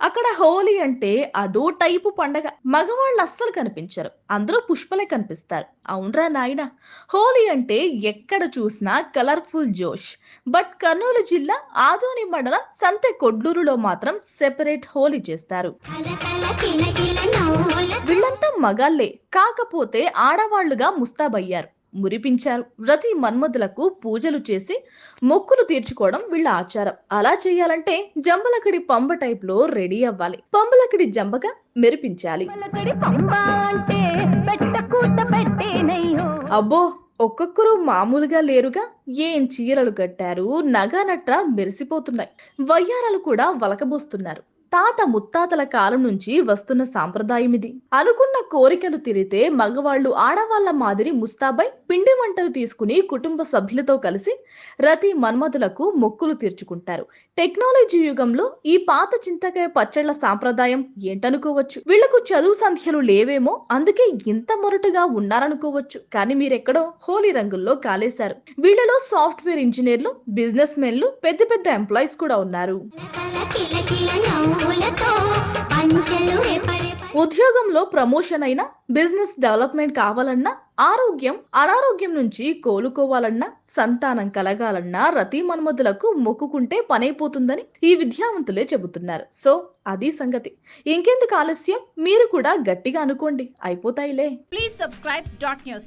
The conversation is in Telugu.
అక్కడ హోలీ అంటే అదో టైపు పండగ. మగవాళ్ళు అస్సలు కనిపించరు. అందరూ పుష్పలే కనిపిస్తారు. అవునరా నాయన? హోలీ అంటే ఎక్కడ చూసినా కలర్ఫుల్ జోష్. బట్ కర్నూలు జిల్లా ఆదోని మండలం సంతె కొడ్లూరులో మాత్రం సెపరేట్ హోలీ చేస్తారు. వీళ్ళంతా మగాళ్ళే కాకపోతే ఆడవాళ్ళుగా ముస్తాబయ్యారు. మురిపించారు. రతి మన్మధులకు పూజలు చేసి మొక్కులు తీర్చుకోవడం వీళ్ళ ఆచారం. అలా చేయాలంటే జంబలకడి పంబ టైప్లో రెడీ అవ్వాలి. పంబలకడి జంబగా మెరిపించాలి. అబ్బో ఒక్కొక్కరు మామూలుగా లేరుగా. ఏం చీరలు కట్టారు? నగానట్ర మెరిసిపోతున్నాయి. వయ్యారాలు కూడా వలకబోస్తున్నారు. తాత ముత్తాతల కాలం నుంచి వస్తున్న సాంప్రదాయం ఇది అనుకున్న కోరికలు తీరితే మగవాళ్ళు ఆడవాళ్ళ మాదిరి ముస్తాబై పిండి వంటలు తీసుకుని కుటుంబ సభ్యులతో కలిసి రతి మన్మధులకు మొక్కులు తీర్చుకుంటారు. టెక్నాలజీ యుగంలో ఈ పాత చింతకాయ పచ్చళ్ళ సాంప్రదాయం ఏంటనుకోవచ్చు? వీళ్ళకు చదువు సంఖ్యలు లేవేమో అందుకే ఇంత మొరటుగా ఉన్నారనుకోవచ్చు. కానీ మీరెక్కడో హోలీ రంగుల్లో కాలేశారు. వీళ్ళలో సాఫ్ట్వేర్ ఇంజనీర్లు బిజినెస్ మెన్లు పెద్ద పెద్ద ఎంప్లాయీస్ కూడా ఉన్నారు. ఉద్యోగంలో ప్రమోషన్ అయినా బిజినెస్ డెవలప్మెంట్ కావాలన్నా ఆరోగ్యం అనారోగ్యం నుంచి కోలుకోవాలన్నా సంతానం కలగాలన్నా రతి మన్మధులకు మొక్కుకుంటే పనైపోతుందని ఈ విద్యావంతులే చెబుతున్నారు. సో అది సంగతి. ఇంకెందుకు ఆలస్యం? మీరు కూడా గట్టిగా అనుకోండి. అయిపోతాయిలే. Please subscribe dot news